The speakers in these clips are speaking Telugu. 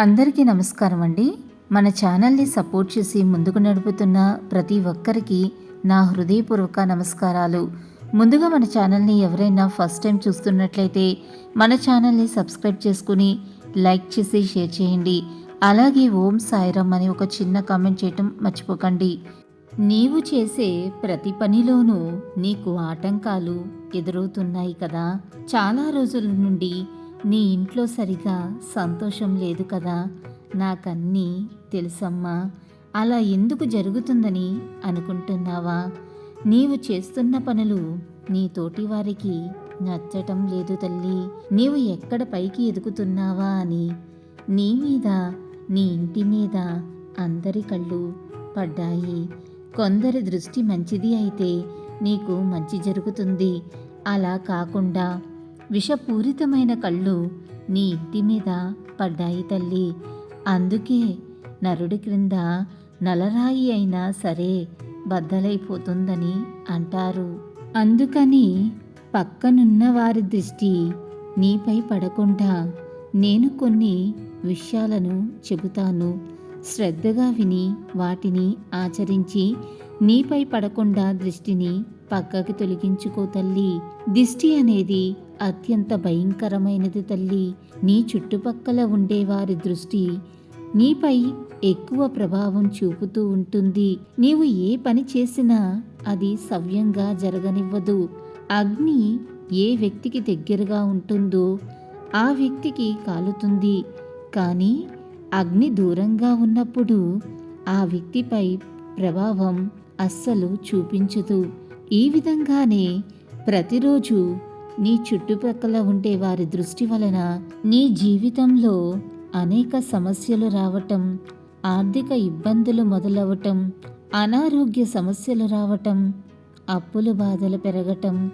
అందరికీ నమస్కారం అండి. మన ఛానల్ని సపోర్ట్ చేసి ముందుకు నడుపుతున్న ప్రతి ఒక్కరికి నా హృదయపూర్వక నమస్కారాలు. ముందుగా మన ఛానల్ని ఎవరైనా ఫస్ట్ టైం చూస్తున్నట్లయితే మన ఛానల్ని సబ్స్క్రైబ్ చేసుకుని లైక్ చేసి షేర్ చేయండి. అలాగే ఓం సాయిరామ్ అని ఒక చిన్న కామెంట్ చేయటం మర్చిపోకండి. నీవు చేసే ప్రతి పనిలోనూ నీకు ఆటంకాలు ఎదురవుతున్నాయి కదా. చాలా రోజుల నుండి నీ ఇంట్లో సరిగా సంతోషం లేదు కదా? నాకన్నీ తెలుసమ్మా. అలా ఎందుకు జరుగుతుందని అనుకుంటున్నావా? నీవు చేస్తున్న పనులు నీ తోటి వారికి నచ్చటం లేదు తల్లి. నీవు ఎక్కడ పైకి ఎదుగుతున్నావా అని నీ మీద నీ ఇంటి మీద అందరి కళ్ళు పడ్డాయి. కొందరి దృష్టి మంచిది అయితే నీకు మంచి జరుగుతుంది. అలా కాకుండా విషపూరితమైన కళ్ళు నీ ఇంటి మీద పడ్డాయి తల్లి. అందుకే నరుడి క్రింద నలరాయి అయినా సరే బద్దలైపోతుందని అంటారు. అందుకని పక్కనున్న వారి దృష్టి నీపై పడకుండా నేను కొన్ని విషయాలను చెబుతాను. శ్రద్ధగా విని వాటిని ఆచరించి నీపై పడకుండా దృష్టిని పక్కకి తొలగించుకో తల్లి. దిష్టి అనేది అత్యంత భయంకరమైనది తల్లి. నీ చుట్టుపక్కల ఉండేవారి దృష్టి నీపై ఎక్కువ ప్రభావం చూపుతూ ఉంటుంది. నీవు ఏ పని చేసినా అది సవ్యంగా జరగనివ్వదు. అగ్ని ఏ వ్యక్తికి దగ్గరగా ఉంటుందో ఆ వ్యక్తికి కాలుతుంది. కానీ అగ్ని దూరంగా ఉన్నప్పుడు ఆ వ్యక్తిపై ప్రభావం అస్సలు చూపించదు. ఈ విధంగానే ప్రతిరోజు నీ చుట్టుపక్కల ఉండే వారి దృష్టి వలన నీ జీవితంలో అనేక సమస్యలు రావటం ఆర్థిక ఇబ్బందులు మొదలవటం అనారోగ్య సమస్యలు రావటం అప్పులు బాధలు పెరగటం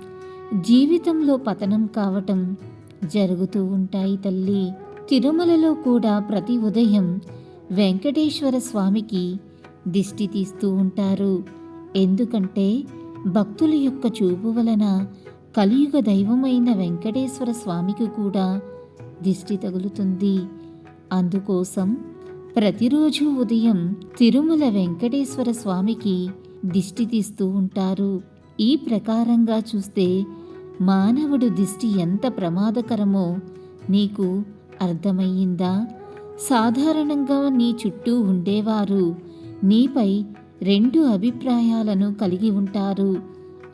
జీవితంలో పతనం కావటం జరుగుతూ ఉంటాయి తల్లి. తిరుమలలో కూడా ప్రతి ఉదయం వెంకటేశ్వర స్వామికి దిష్టి తీస్తూ ఉంటారు. ఎందుకంటే భక్తుల యొక్క చూపు వలన కలియుగ దైవమైన వెంకటేశ్వర స్వామికి కూడా దిష్టి తగులుతుంది. అందుకోసం ప్రతిరోజు ఉదయం తిరుమల వెంకటేశ్వర స్వామికి దిష్టి తీస్తూ ఉంటారు. ఈ ప్రకారంగా చూస్తే మానవుడు దిష్టి ఎంత ప్రమాదకరమో నీకు అర్థమయ్యిందా? సాధారణంగా నీ చుట్టూ ఉండేవారు. నీపై రెండు అభిప్రాయాలను కలిగి ఉంటారు.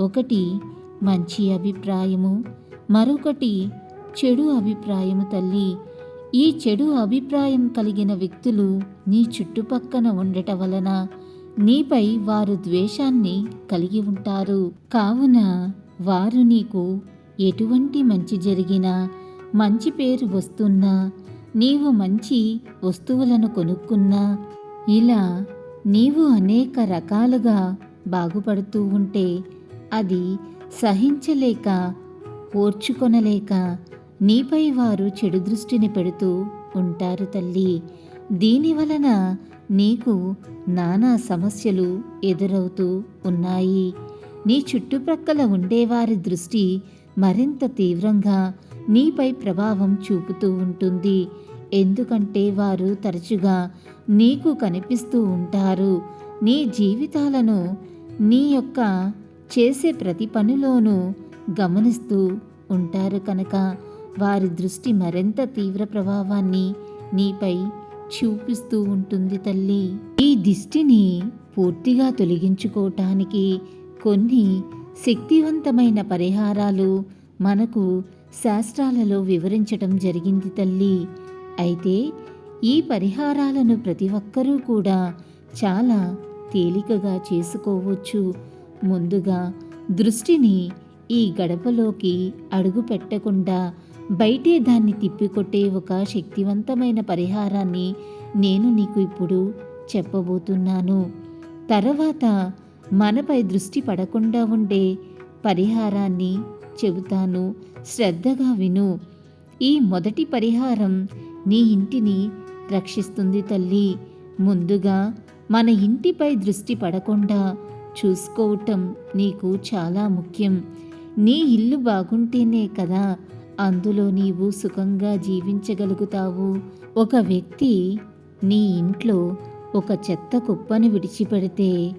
ఒకటి మంచి అభిప్రాయము మరొకటి చెడు అభిప్రాయము తల్లి. ఈ చెడు అభిప్రాయం కలిగిన వ్యక్తులు నీ చుట్టుపక్కన ఉండటం వలన నీపై వారు ద్వేషాన్ని కలిగి ఉంటారు. కావున వారు నీకు ఎటువంటి మంచి జరిగినా మంచి పేరు వస్తున్నా నీవు మంచి వస్తువులను కొనుక్కున్నా ఇలా నీవు అనేక రకాలుగా బాగుపడుతూ ఉంటే అది సహించలేక ఓర్చుకొనలేక నీపై వారు చెడు దృష్టిని పెడుతూ ఉంటారు తల్లి. దీనివలన నీకు నానా సమస్యలు ఎదురవుతూ ఉన్నాయి. నీ చుట్టుప్రక్కల ఉండేవారి దృష్టి మరింత తీవ్రంగా నీపై ప్రభావం చూపుతూ ఉంటుంది. ఎందుకంటే వారు తరచుగా నీకు కనిపిస్తూ ఉంటారు. నీ జీవితాలను నీ యొక్క చేసే ప్రతి పనిలోనూ గమనిస్తూ ఉంటారు కనుక వారి దృష్టి మరింత తీవ్ర ప్రభావాన్ని నీపై చూపిస్తూ ఉంటుంది తల్లి. ఈ దిష్టిని పూర్తిగా తొలగించుకోవటానికి కొన్ని శక్తివంతమైన పరిహారాలు మనకు శాస్త్రాలలో వివరించటం జరిగింది తల్లి. అయితే ఈ పరిహారాలను ప్రతి ఒక్కరూ కూడా చాలా తేలికగా చేసుకోవచ్చు. ముందుగా దృష్టిని ఈ గడపలోకి అడుగు పెట్టకుండా బయటే దాన్ని తిప్పికొట్టే ఒక శక్తివంతమైన పరిహారాన్ని నేను నీకు ఇప్పుడు చెప్పబోతున్నాను. తర్వాత మనపై దృష్టి పడకుండా ఉండే పరిహారాన్ని చెబుతాను. శ్రద్ధగా విను. ఈ మొదటి పరిహారం నీ ఇంటిని రక్షిస్తుంది తల్లి. ముందుగా మన ఇంటిపై దృష్టి పడకుండా చూసుకోవటం నీకు చాలా ముఖ్యం. నీ ఇల్లు బాగుంటేనే కదా అందులో నీవు సుఖంగా జీవించగలుగుతావు. ఒక వ్యక్తి నీ ఇంట్లో ఒక చెత్త కుప్పను విడిచిపెడితే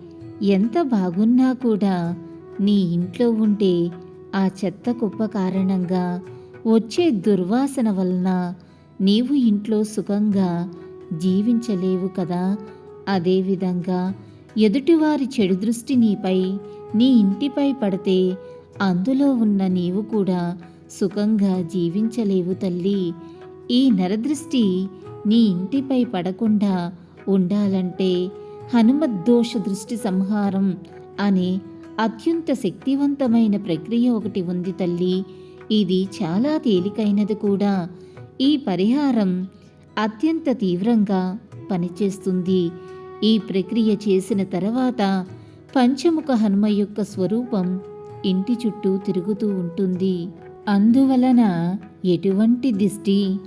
ఎంత బాగున్నా కూడా నీ ఇంట్లో ఉంటే ఆ చెత్త కుప్ప కారణంగా వచ్చే దుర్వాసన వలన నీవు ఇంట్లో సుఖంగా జీవించలేవు కదా. అదేవిధంగా ఎదుటివారి చెడు దృష్టి నీపై నీ ఇంటిపై పడితే అందులో ఉన్న నీవు కూడా సుఖంగా జీవించలేవు తల్లి. ఈ నరదృష్టి నీ ఇంటిపై పడకుండా ఉండాలంటే హనుమద్దోష దృష్టి సంహారం అనే అత్యంత శక్తివంతమైన ప్రక్రియ ఒకటి ఉంది తల్లి. ఇది చాలా తేలికైనది కూడా. ఈ పరిహారం అత్యంత తీవ్రంగా పనిచేస్తుంది. ఈ ప్రక్రియ చేసిన తర్వాత పంచముఖ హనుమ యొక్క స్వరూపం ఇంటి చుట్టూ తిరుగుతూ ఉంటుంది. అందువలన ఎటువంటి దిష్టి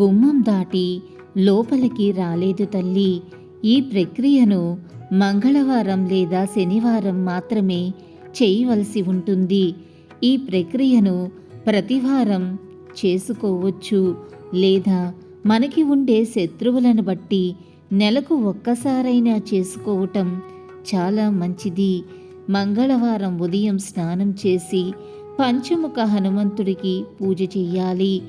గుమ్మం దాటి లోపలికి రాలేదు తల్లి. ఈ ప్రక్రియను మంగళవారం లేదా శనివారం మాత్రమే చేయవలసి ఉంటుంది. ఈ ప్రక్రియను ప్రతివారం చేసుకోవచ్చు. లేదా మనకి ఉండే శత్రువులను బట్టి నెలకు ఒక్కసారైనా చేసుకోవటం చాలా మంచిది. మంగళవారం ఉదయం స్నానం చేసి పంచముఖ హనుమంతుడికి పూజ చెయ్యాలి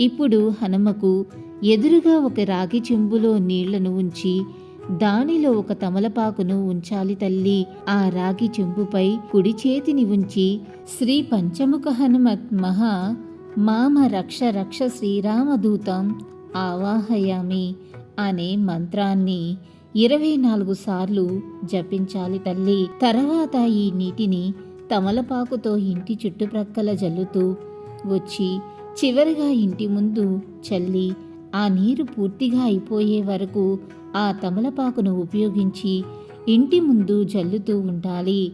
ఇప్పుడు హనుమకు ఎదురుగా ఒక రాగి చెంబులో నీళ్ళను ఉంచి దానిలో ఒక తమలపాకును ఉంచాలి తల్లి. ఆ రాగి చెంబుపై కుడి చేతిని ఉంచి శ్రీ పంచముఖ హనుమత్ మహా మామ రక్ష రక్ష శ్రీరామదూతం ఆవాహయామి అనే మంత్రాన్ని ఇరవై నాలుగు సార్లు జపించాలి తల్లి. తర్వాత ఈ నీటిని తమలపాకుతో ఇంటి చుట్టుప్రక్కల జల్లుతూ వచ్చి చివరిగా ఇంటి ముందు చల్లి ఆ నీరు పూర్తిగా అయిపోయే వరకు ఆ తమలపాకును ఉపయోగించి ఇంటి ముందు జల్లుతూ ఉండాలి.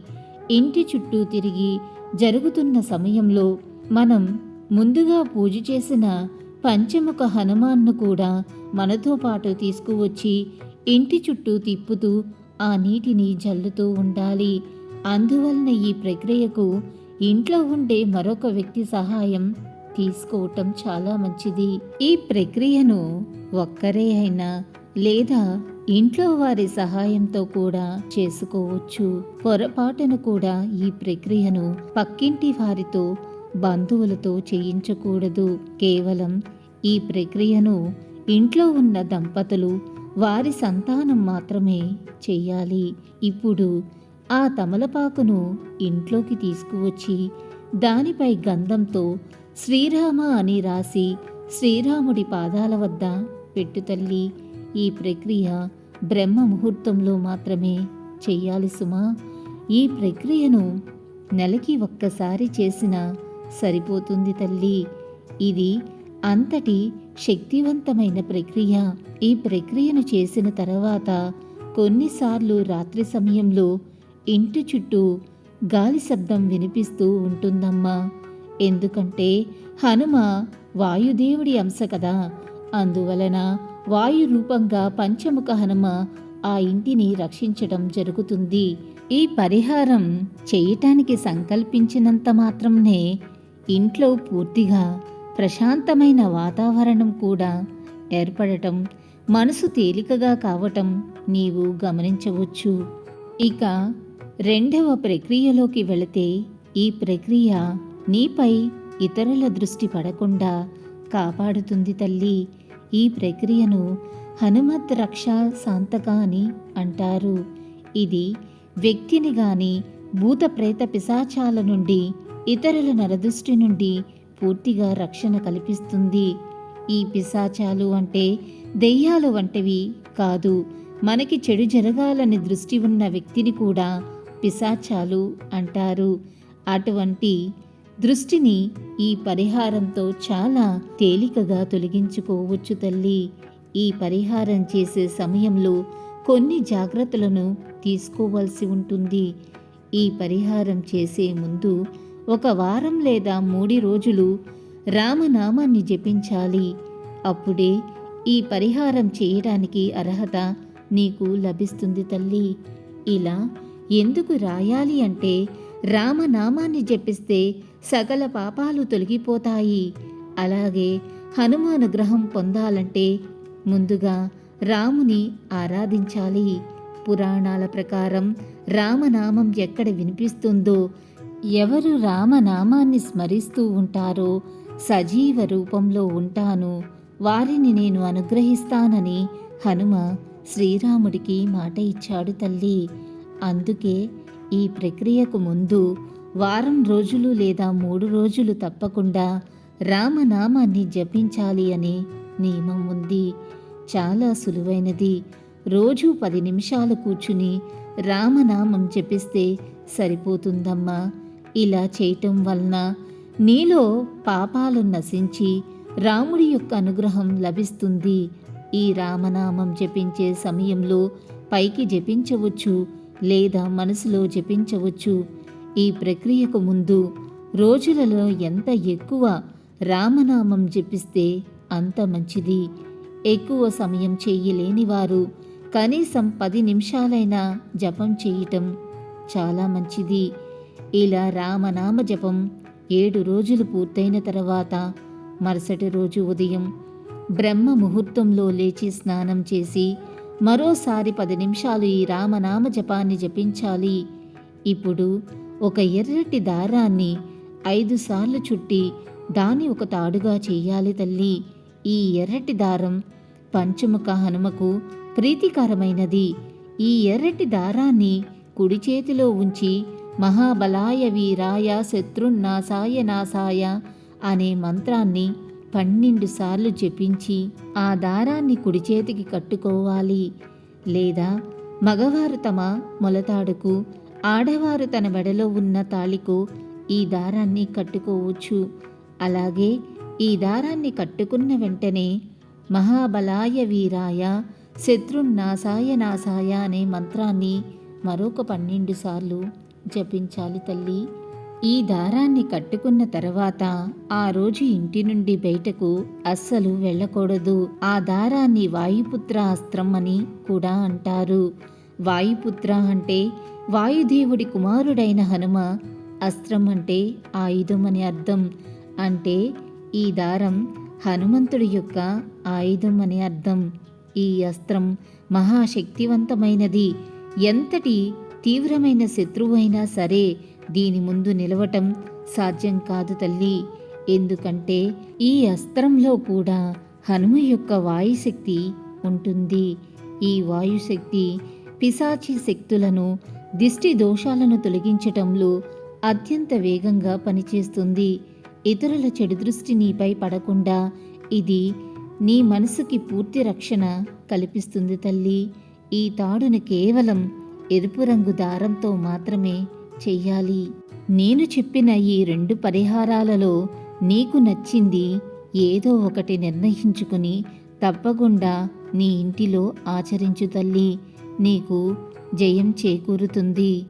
ఇంటి చుట్టూ తిరిగి జరుగుతున్న సమయంలో మనం ముందుగా పూజ చేసిన పంచముఖ హనుమాన్ను కూడా మనతో పాటు తీసుకువచ్చి ఇంటి చుట్టూ తిప్పుతూ ఆ నీటిని జల్లుతూ ఉండాలి. అందువలన ఈ ప్రక్రియకు ఇంట్లో ఉండే మరొక వ్యక్తి సహాయం తీసుకోవటం చాలా మంచిది. ఈ ప్రక్రియను ఒక్కరే అయినా లేదా ఇంట్లో వారి సహాయంతో కూడా చేసుకోవచ్చు. పొరపాటున కూడా ఈ ప్రక్రియను పక్కింటి వారితో బంధువులతో చేయించకూడదు. కేవలం ఈ ప్రక్రియను ఇంట్లో ఉన్న దంపతులు వారి సంతానం మాత్రమే చెయ్యాలి ఇప్పుడు ఆ తమలపాకును ఇంట్లోకి తీసుకువచ్చి దానిపై గంధంతో శ్రీరామ అని రాసి శ్రీరాముడి పాదాల వద్ద పెట్టు తల్లి. ఈ ప్రక్రియ బ్రహ్మ ముహూర్తంలో మాత్రమే చెయ్యాలి సుమా. ఈ ప్రక్రియను నెలకి ఒక్కసారి చేసినా సరిపోతుంది తల్లి. ఇది అంతటి శక్తివంతమైన ప్రక్రియ. ఈ ప్రక్రియను చేసిన తర్వాత కొన్నిసార్లు రాత్రి సమయంలో ఇంటి చుట్టూ గాలి శబ్దం వినిపిస్తూ ఉంటుందమ్మా. ఎందుకంటే హనుమ వాయుదేవుడి అంశ కదా. అందువలన వాయు రూపంగా పంచముఖ హనుమ ఆ ఇంటిని రక్షించడం జరుగుతుంది. ఈ పరిహారం చేయటానికి సంకల్పించినంత మాత్రంనే ఇంట్లో పూర్తిగా ప్రశాంతమైన వాతావరణం కూడా ఏర్పడటం మనసు తేలికగా కావటం నీవు గమనించవచ్చు. ఇక రెండవ ప్రక్రియలోకి వెళితే ఈ ప్రక్రియ నీపై ఇతరుల దృష్టి పడకుండా కాపాడుతుంది తల్లి. ఈ ప్రక్రియను హనుమత్ రక్ష శాంతక అని అంటారు. ఇది వ్యక్తిని గాని భూత ప్రేత పిశాచాల నుండి ఇతరుల నరదృష్టి నుండి పూర్తిగా రక్షణ కల్పిస్తుంది. ఈ పిశాచాలు అంటే దెయ్యాలు వంటివి కాదు. మనకి చెడు జరగాలని దృష్టి ఉన్న వ్యక్తిని కూడా పిశాచాలు అంటారు. అటువంటి దృష్టిని ఈ పరిహారంతో చాలా తేలికగా తొలగించుకోవచ్చు తల్లి. ఈ పరిహారం చేసే సమయంలో కొన్ని జాగ్రత్తలను తీసుకోవాల్సి ఉంటుంది. ఈ పరిహారం చేసే ముందు ఒక వారం లేదా మూడు రోజులు రామనామాన్ని జపించాలి. అప్పుడే ఈ పరిహారం చేయడానికి అర్హత నీకు లభిస్తుంది తల్లి. ఇలా ఎందుకు రాయాలి అంటే రామనామాన్ని జపిస్తే సకల పాపాలు తొలగిపోతాయి. అలాగే హనుమానుగ్రహం పొందాలంటే ముందుగా రాముని ఆరాధించాలి. పురాణాల ప్రకారం రామనామం ఎక్కడ వినిపిస్తుందో ఎవరు రామనామాన్ని స్మరిస్తూ ఉంటారో సజీవ రూపంలో ఉంటాను. వారిని నేను అనుగ్రహిస్తానని హనుమ శ్రీరాముడికి మాట ఇచ్చాడు తల్లి. అందుకే ఈ ప్రక్రియకు ముందు వారం రోజులు లేదా మూడు రోజులు తప్పకుండా రామనామాన్ని జపించాలి అనే నియమం ఉంది. చాలా సులువైనది. రోజు పది నిమిషాలు కూర్చుని రామనామం జపిస్తే సరిపోతుందమ్మా. ఇలా చేయటం వలన నీలో పాపాలు నశించి రాముడి యొక్క అనుగ్రహం లభిస్తుంది. ఈ రామనామం జపించే సమయంలో పైకి జపించవచ్చు లేదా మనసులో జపించవచ్చు. ఈ ప్రక్రియకు ముందు రోజులలో ఎంత ఎక్కువ రామనామం జపిస్తే అంత మంచిది. ఎక్కువ సమయం చేయలేని వారు కనీసం పది నిమిషాలైనా జపం చేయటం చాలా మంచిది. ఇలా రామనామ జపం ఏడు రోజులు పూర్తయిన తర్వాత మరుసటి రోజు ఉదయం బ్రహ్మ ముహూర్తంలో లేచి స్నానం చేసి మరోసారి పది నిమిషాలు ఈ రామనామ జపాన్ని జపించాలి. ఇప్పుడు ఒక ఎర్రటి దారాన్ని ఐదు సార్లు చుట్టి దాన్ని ఒక తాడుగా చేయాలి తల్లి. ఈ ఎర్రటి దారం పంచముఖ హనుమకు ప్రీతికరమైనది. ఈ ఎర్రటి దారాన్ని కుడి చేతిలో ఉంచి మహాబలాయ వీరాయ శత్రున్నాసాయ నాసాయ అనే మంత్రాన్ని పన్నెండు సార్లు జపించి ఆ దారాన్ని కుడి చేతికి కట్టుకోవాలి. లేదా మగవారు తమ మొలతాడుకు ఆడవారు తన మెడలో ఉన్న తాళికు ఈ దారాన్ని కట్టుకోవచ్చు. అలాగే ఈ దారాన్ని కట్టుకున్న వెంటనే మహాబలాయ వీరాయ శత్రున్నాసాయ నాసాయ అనే మంత్రాన్ని మరొక పన్నెండు సార్లు జపించాలి తల్లి. ఈ దారాన్ని కట్టుకున్న తర్వాత ఆ రోజు ఇంటి నుండి బయటకు అస్సలు వెళ్ళకూడదు. ఆ దారాన్ని వాయుపుత్ర అస్త్రం అని కూడా అంటారు. వాయుపుత్ర అంటే వాయుదేవుడి కుమారుడైన హనుమ అస్త్రం అంటే ఆయుధం అని అర్థం. అంటే ఈ దారం హనుమంతుడి యొక్క ఆయుధం అని అర్థం. ఈ అస్త్రం మహాశక్తివంతమైనది. ఎంతటి తీవ్రమైన శత్రువైనా సరే దీని ముందు నిలవటం సాధ్యం కాదు తల్లి. ఎందుకంటే ఈ అస్త్రంలో కూడా హనుమ యొక్క వాయుశక్తి ఉంటుంది. ఈ వాయుశక్తి పిశాచి శక్తులను దిష్టి దోషాలను తొలగించటంలో అత్యంత వేగంగా పనిచేస్తుంది. ఇతరుల చెడు దృష్టి నీపై పడకుండా ఇది నీ మనసుకి పూర్తి రక్షణ కల్పిస్తుంది తల్లి. ఈ తాడును కేవలం ఎరుపు రంగు దారంతో మాత్రమే చెయ్యాలి. నేను చెప్పిన ఈ రెండు పరిహారాలలో నీకు నచ్చింది ఏదో ఒకటి నిర్ణయించుకుని తప్పకుండా నీ ఇంటిలో ఆచరించు తల్లి. నీకు జయం చేకూరుతుంది.